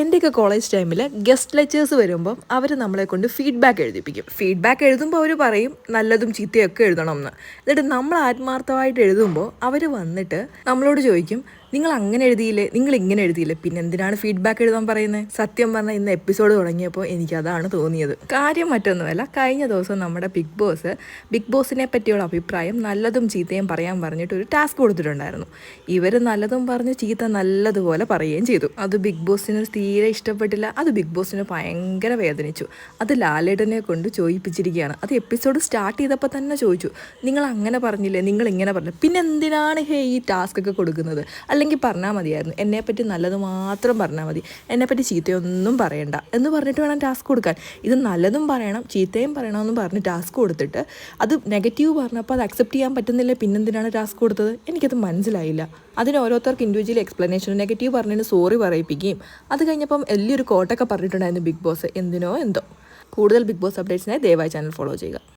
എന്റെയൊക്കെ കോളേജ് ടൈമിൽ guest lectures വരുമ്പം അവർ നമ്മളെ കൊണ്ട് ഫീഡ്ബാക്ക് എഴുതിപ്പിക്കും. ഫീഡ്ബാക്ക് എഴുതുമ്പോൾ അവർ പറയും നല്ലതും ചീത്തയൊക്കെ എഴുതണം എന്ന്. എന്നിട്ട് നമ്മൾ ആത്മാർത്ഥമായിട്ട് എഴുതുമ്പോൾ അവർ വന്നിട്ട് നമ്മളോട് ചോദിക്കും നിങ്ങൾ അങ്ങനെ എഴുതിയില്ലേ നിങ്ങൾ ഇങ്ങനെ എഴുതിയില്ലേ പിന്നെ എന്തിനാണ് ഫീഡ്ബാക്ക് എഴുതാൻ പറയുന്നത് സത്യം പറഞ്ഞാൽ ഇന്ന് എപ്പിസോഡ് തുടങ്ങിയപ്പോൾ എനിക്ക് അതാണ് തോന്നിയത്. കാര്യം മറ്റൊന്നുമല്ല കഴിഞ്ഞ ദിവസം നമ്മുടെ ബിഗ് ബോസ് ബിഗ് ബോസിനെ പറ്റിയുള്ള അഭിപ്രായം നല്ലതും ചീത്തയും പറയാൻ പറഞ്ഞിട്ട് ഒരു ടാസ്ക് കൊടുത്തിട്ടുണ്ടായിരുന്നു. ഇവർ നല്ലതും പറഞ്ഞ് ചീത്ത നല്ലതുപോലെ പറയുകയും ചെയ്തു. അത് ബിഗ് ബോസിന് തീരെ ഇഷ്ടപ്പെട്ടില്ല. അത് ബിഗ് ബോസിന് ഭയങ്കര വേദനിച്ചു. അത് ലാലേട്ടനെ കൊണ്ട് ചോദിപ്പിച്ചിരിക്കുകയാണ് അത് എപ്പിസോഡ് സ്റ്റാർട്ട് ചെയ്തപ്പോൾ തന്നെ ചോദിച്ചു. നിങ്ങൾ അങ്ങനെ പറഞ്ഞില്ലേ? നിങ്ങൾ ഇങ്ങനെ പറഞ്ഞില്ല? പിന്നെ എന്തിനാണ് ഹേ ഈ ടാസ്ക് ഒക്കെ കൊടുക്കുന്നത്? അല്ലെങ്കിൽ പറഞ്ഞാൽ മതിയായിരുന്നു. എന്നെപ്പറ്റി നല്ലത് മാത്രം പറഞ്ഞാൽ മതി. എന്നെപ്പറ്റി ചീത്തയൊന്നും പറയണ്ട എന്ന് പറഞ്ഞിട്ട് വേണം ടാസ്ക് കൊടുക്കാൻ. ഇത് നല്ലതും പറയണം ചീത്തയും പറയണമെന്ന് പറഞ്ഞ് ടാസ്ക് കൊടുത്തിട്ട് അത് നെഗറ്റീവ് പറഞ്ഞപ്പോൾ അത് അക്സെപ്റ്റ് ചെയ്യാൻ പറ്റുന്നില്ല? പിന്നെന്തിനാണ് ടാസ്ക് കൊടുത്തത്? എനിക്കത് മനസ്സിലായില്ല. അതിന് ഓരോരുത്തർക്ക് ഇൻഡിവിജ്വൽ എക്സ്പ്ലനേഷൻ നെഗറ്റീവ് പറഞ്ഞതിന് സോറി പറയിപ്പിക്കുകയും അത് കഴിഞ്ഞപ്പം വലിയൊരു കോട്ടൊക്കെ പറഞ്ഞിട്ടുണ്ടായിരുന്നു ബിഗ് ബോസ്. എന്തിനോ എന്തോ. കൂടുതൽ ബിഗ് ബോസ് അപ്ഡേറ്റ്സിനായി ദയവായി ചാനൽ ഫോളോ ചെയ്യുക.